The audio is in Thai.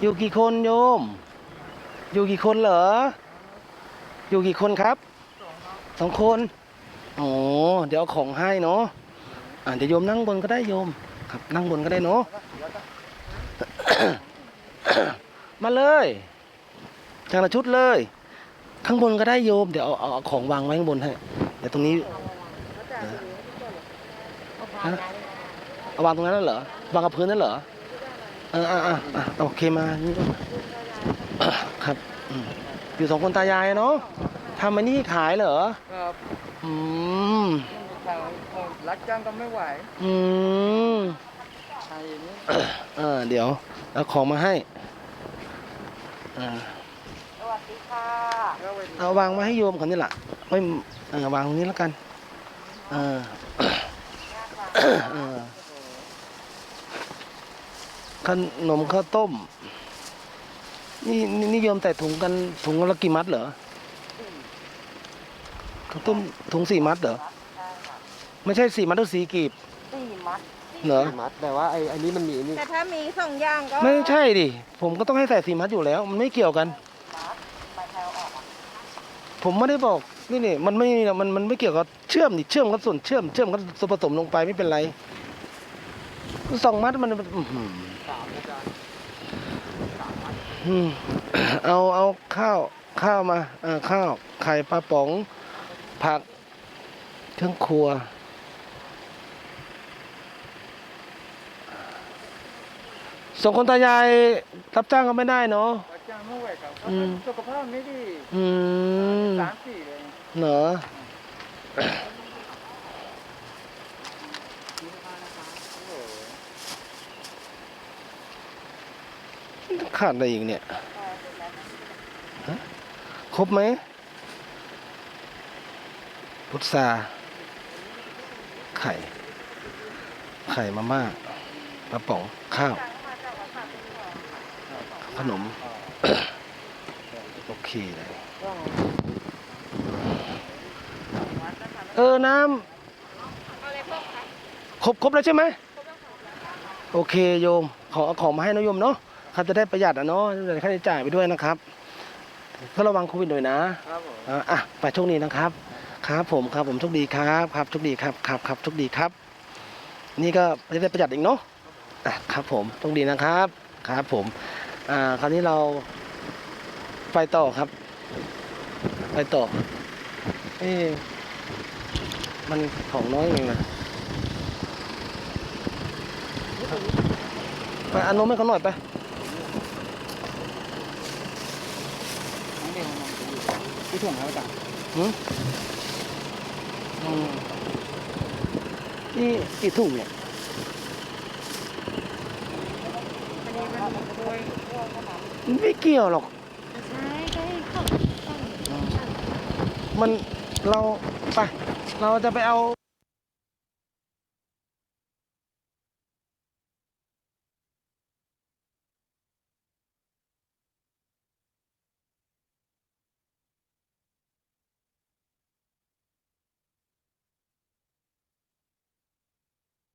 อยู่กี่คนโยม อยู่กี่คนเหรอ อยู่กี่คนครับ สองคน โอ้เดี๋ยวเอาของให้เนาะอ่าเดี๋ยวโยมนั่งบนก็ได้โยม ครับ นั่งบนก็ได้เนาะ มาเลยจางละชุดเลย ข้างบนก็ได้โยม เดี๋ยวเอาเอาเอาของวางไว้ข้างบนให้ เดี๋ยวตรงนี้ฮะ เอาวางตรงนั้นแล้วเหรอวางกับพื้นนั่นเหรอเอออะอะอะโอเคมานี่ครับอืมอยู่สองคนตายายเนาะทำอันนี้ขายเหรอครับอืมทางรักจ้างก็ไม่ไหวอืมใช่นี่เออเดี๋ยวเอาของมาให้อ่าสวัสดีค่ะก็เวทีเอาวางมาให้โยมคนนี้แหละไว้เออวางตรงนี้แล้วกันเออเออ ขนมข้าวต้มนี่นี่นิยมแต่ถุงกันถุงละกี่มัดเหรอข้าวต้มถุงสี่มัดเหรอไม่ใช่สี่มัดหรือสี่กีบสี่มัดเหรอมัดแต่ว่าไอ้อันนี้มันมีนี่แต่ถ้ามีสองอย่างก็ไม่ใช่ดิผมก็ต้องให้ใส่สี่มัดอยู่แล้ว มันไม่เกี่ยวกันไปแถวออกอะผมไม่ได้บอกนี่นี่มันไม่มันมันไม่เกี่ยวกับเชื่อมนี่เชื่อมกับส่วนเชื่อมเชื่อมกับส่วนผสมลงไปไม่เป็นไร สองมัดมันอื้อหือสามอาจารย์อืมเอาเอาข้าวข้าวมาเออข้าว ไข่ปลาป๋อง ผัก เครื่องครัวสองคนตายายรับจ้างก็ไม่ได้เนาะรักจ้างไม่ไหวครับอืมสุขภาพไม่ดีอืมสามสี่เลยเหรอ โอ้โห ขาดอะไรอีกเนี่ยครบไหมพุทราไข่ ไข่มาม่าปลาป๋องข้าว ขนม โอเคเลยเออ น้ำครบครบแล้วใช่ไหม โอเคโยม ขอเอาของมาให้นะโยมเนาะ เขาจะได้ประหยัดอะเนาะจะได้ค่าใช้จ่ายไปด้วยนะครับเพื่อระวังโควิดหน่อยนะครับผมอะอะไปโชคดีนะครับ ครับผมครับผมโชคดีครับครับโชคดีครับครับครับโชคดีครับ นี่ก็จะได้ประหยัดอีกเนาะอะครับผมโชคดีนะครับครับผมอ่าคราวนี้เราไปต่อครับ ไปต่อเอ๊ะมันของน้อยเองนะไปเอันนมให้เขาหน่อยไป น้อง เดียวน้องจะอยู่ที่ถุงแล้วอาจารย์หืมอืมนี่กี่ถุงเนี่ยอันนี้มันด้วยไม่เกี่ยวหรอก ใช่ก็ให้ของต้องมันเราไปเราจะไปเอา